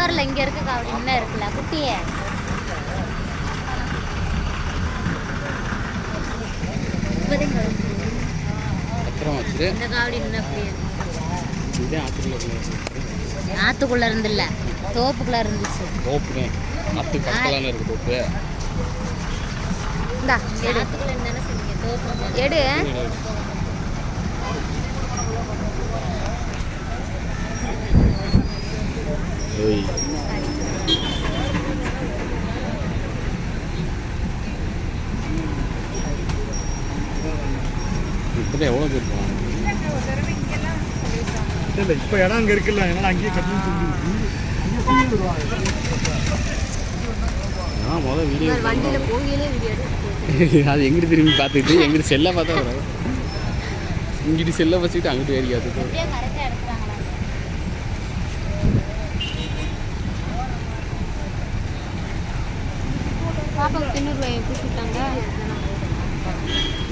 திருவாரூர்ல இங்க இருக்க காவடி இன்னும் இருக்குல்ல குட்டியே. ஆத்துக்குள்ள இருந்துல்ல தோப்புக்குள்ள இருந்துச்சு. தோப்புங்க ஆற்று பக்கத்தில் இருக்கு தோப்பு. இந்தா ஆத்துக்குள்ள இருந்தானே சொன்னீங்க தோப்பு எடு. இப்போ எவ்வளோ பேர் போவாங்க இல்லை இப்போ இடம் அங்கே இருக்குல்ல அதனால அங்கேயே கட்டணும் சொல்லி நான் முதல் வீடியோ அது எங்கிட்டு திரும்பி பார்த்துட்டு எங்கிட்டு செல்லை பார்த்தா வரும் இங்கிட்டு செல்லை வச்சுக்கிட்டு அங்கிட்டு எடுக்கிறாங்களா? பாப்பாவுக்கு தின்னூறு பூசி விட்டாங்க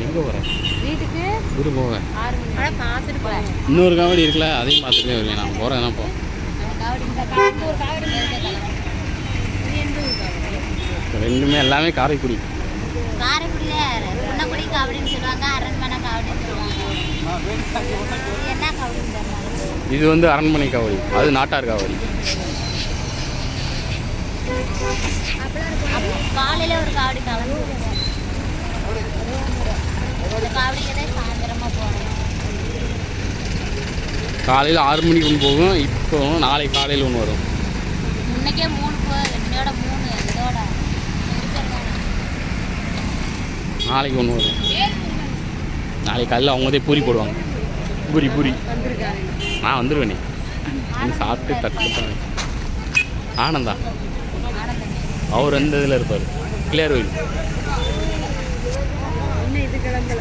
எங்கே போகிறேன் வீட்டுக்கு ஊருக்கு போவேன் ஆறு மணி நேரம் பார்த்துட்டு போகிறேன் இன்னொரு காவடி இருக்குல்ல அதையும் பார்த்துட்டே வருவேன் நான். போகிறேன் காவடி காவடி காவடி? காவடி ரெண்டுமே எல்லாமே காரைக்குடி. காரைக்குடியில் காவடின்னு சொல்லுவாங்க அரண்மனை காவடின்னு சொல்லுவாங்க. இது என்ன காவடின்னு தெரியல இது வந்து அரண்மனை காவடி. அது நாட்டார் காவடி. காலையில் ஒரு காவடி கலந்து காலையில் ஆறு மணிக்கு ஒன்று போகும். இப்போ நாளை காலையில் ஒன்று வரும். இன்னைக்கே மூணு நாளைக்கு ஒன்று வரும். நாளைக்கு காலையில் அவங்க தான் பூரி போடுவாங்க. பூரி பூரி. நான் வந்துடுவேனே சாப்பிட்டு தட்டு ஆனந்தா. அவர் எந்த இதில் இருப்பார் கிளியர் கோயில் இன்னும் இது கிளம்பல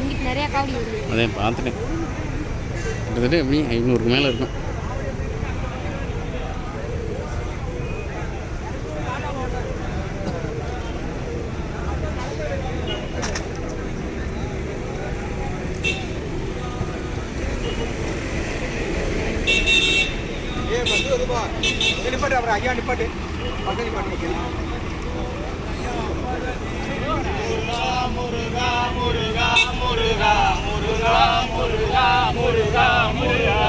இங்கிட்டு அதே பார்த்துட்டேன் கிட்டத்தட்ட எப்படி ஐநூறுக்கு மேலே இருக்கும். நிப்பாட்டு அப்புறம் ஐயா நிப்பாட்டு பக்கம் நிப்பாட்டு முருகா முருகா முருகா முருகா முருகா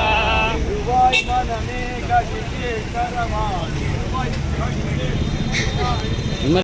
ரூபாய் கசிக்கே